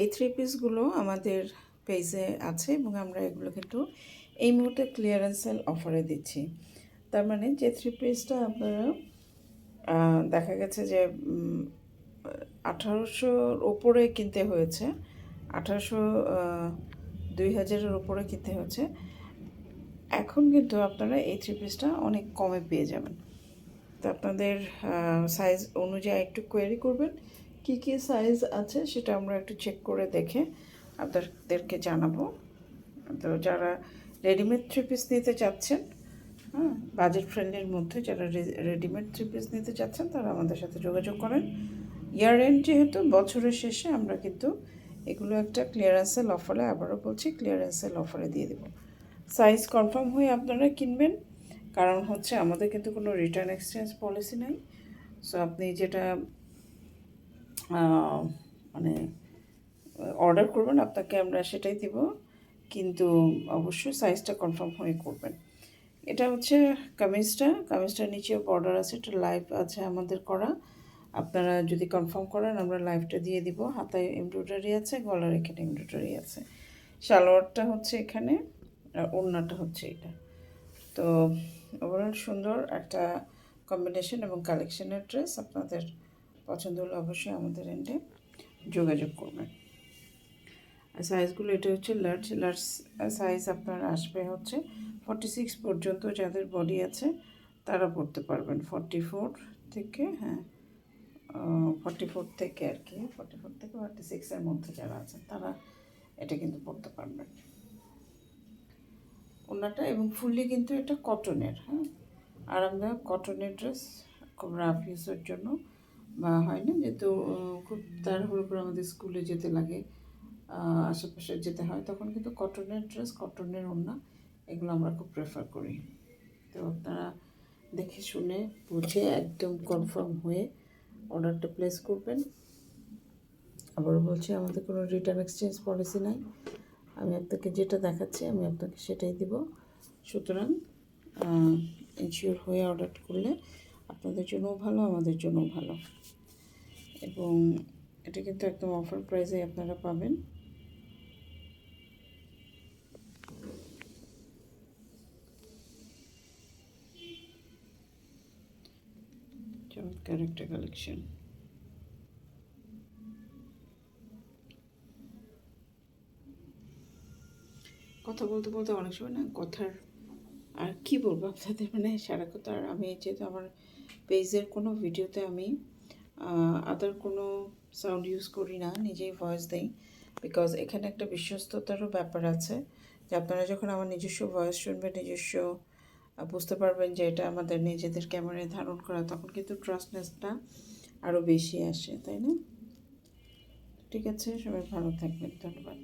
এই থ্রি পিসগুলো আমাদের পেজে আছে এবং আমরা এগুলো কিন্তু এই মুহূর্তে ক্লিয়ারেন্স সেল অফারে দিচ্ছি। তার মানে যে থ্রি পিসটা আপনারা দেখা গেছে যে আঠারোশোর ওপরে কিনতে হয়েছে, আঠারোশো দুই হাজারের ওপরে কিনতে হয়েছে। এখন কিন্তু আপনারা এই থ্রি পিসটা অনেক কমে পেয়ে যাবেন। তো আপনাদের সাইজ অনুযায়ী একটু কোয়েরি করবেন। কি কি সাইজ আছে সেটা আমরা একটু চেক করে দেখে আপনাদেরকে জানাব। তো যারা রেডিমেড থ্রি পিস নিতে চাচ্ছেন হ্যাঁ বাজেট ফ্রেন্ডের মধ্যে যারা রেডিমেড থ্রি পিস নিতে চাচ্ছেন, তারা আমাদের সাথে যোগাযোগ করেন। ইয়ার এন্ড যেহেতু, বছরের শেষে আমরা কিন্তু এগুলো একটা ক্লিয়ারেন্সেল অফারে আবারও বলছি ক্লিয়ারেন্সেল অফারে দিয়ে দেবো। সাইজ কনফার্ম হয়ে আপনারা কিনবেন, কারণ হচ্ছে আমাদের কিন্তু কোনো রিটার্ন এক্সচেঞ্জ পলিসি নাই। সো আপনি যেটা মানে অর্ডার করবেন, আপনাকে আমরা সেটাই দিব। কিন্তু অবশ্যই সাইজটা কনফার্ম হয়ে করবেন। এটা হচ্ছে কামিজটা। কামিজটার নিচেও বর্ডার আছে, এটা লাইভ আছে আমাদের করা। আপনারা যদি কনফার্ম করেন, আমরা লাইভটা দিয়ে দিব। হাতায় এমব্রয়ডারি আছে, গলার এখানে এমব্রয়ডারি আছে। সালোয়ারটা হচ্ছে এখানে, আর ওড়নাটা হচ্ছে এটা। তো ওভারঅল সুন্দর একটা কম্বিনেশন এবং কালেকশনের ড্রেস আপনাদের পছন্দ হলে অবশ্যই আমাদের এন্ডে যোগাযোগ করবেন। আর সাইজগুলো এটা হচ্ছে লার্জ লার্জ সাইজ আপনার আসবে হচ্ছে ফর্টি সিক্স পর্যন্ত যাদের বডি আছে, তারা পড়তে পারবেন। ফর্টি ফোর থেকে হ্যাঁ ফর্টি ফোর থেকে আর কি ফর্টি ফোর থেকে ফর্টি সিক্সের মধ্যে যারা আছেন, তারা এটা কিন্তু পড়তে পারবেন। ওনাটা এবং ফুললি কিন্তু এটা কটনের হ্যাঁ। আরামদায়ক কটনের ড্রেস খুব রাফ ইউজের জন্য হয় না যেহেতু খুব তাড়াহুড়ো করে আমাদের স্কুলে যেতে লাগে আশেপাশে যেতে হয়, তখন কিন্তু কটনের ড্রেস, কটনের ওড়না, এগুলো আমরা খুব প্রেফার করি। তো আপনারা দেখে শুনে, বুঝে একদম কনফার্ম হয়ে অর্ডারটা প্লেস করবেন। আবারও বলছি, আমাদের কোনো রিটার্ন এক্সচেঞ্জ পলিসি নাই। আমি আপনাকে যেটা দেখাচ্ছি, আমি আপনাকে সেটাই দিব। সুতরাং ইনশিওর হয়ে অর্ডার করলে আপনাদের জন্যও ভালো, আমাদের জন্যও ভালো। এবং এটা কিন্তু একদম অফার প্রাইসে আপনারা পাবেন। চমৎকার একটা কালেকশন কথা বলতে বলতে অনেক সময় না কথার আর কি বলব আপনাদের? মানে সারা কথা আর আমি যেহেতু আমার পেজের কোনো ভিডিওতে আমি আদার কোনো সাউন্ড ইউজ করি না, নিজেই ভয়েস দেই। বিকজ এখানে একটা বিশ্বস্ততারও ব্যাপার আছে, যে আপনারা যখন আমার নিজস্ব ভয়েস শুনবেন, নিজস্ব বুঝতে পারবেন যে এটা আমাদের নিজেদের ক্যামেরায় ধারণ করা, তখন কিন্তু ট্রাস্টনেসটা আরও বেশি আসে, তাই না? ঠিক আছে, সবাই ভালো থাকবেন, ধন্যবাদ।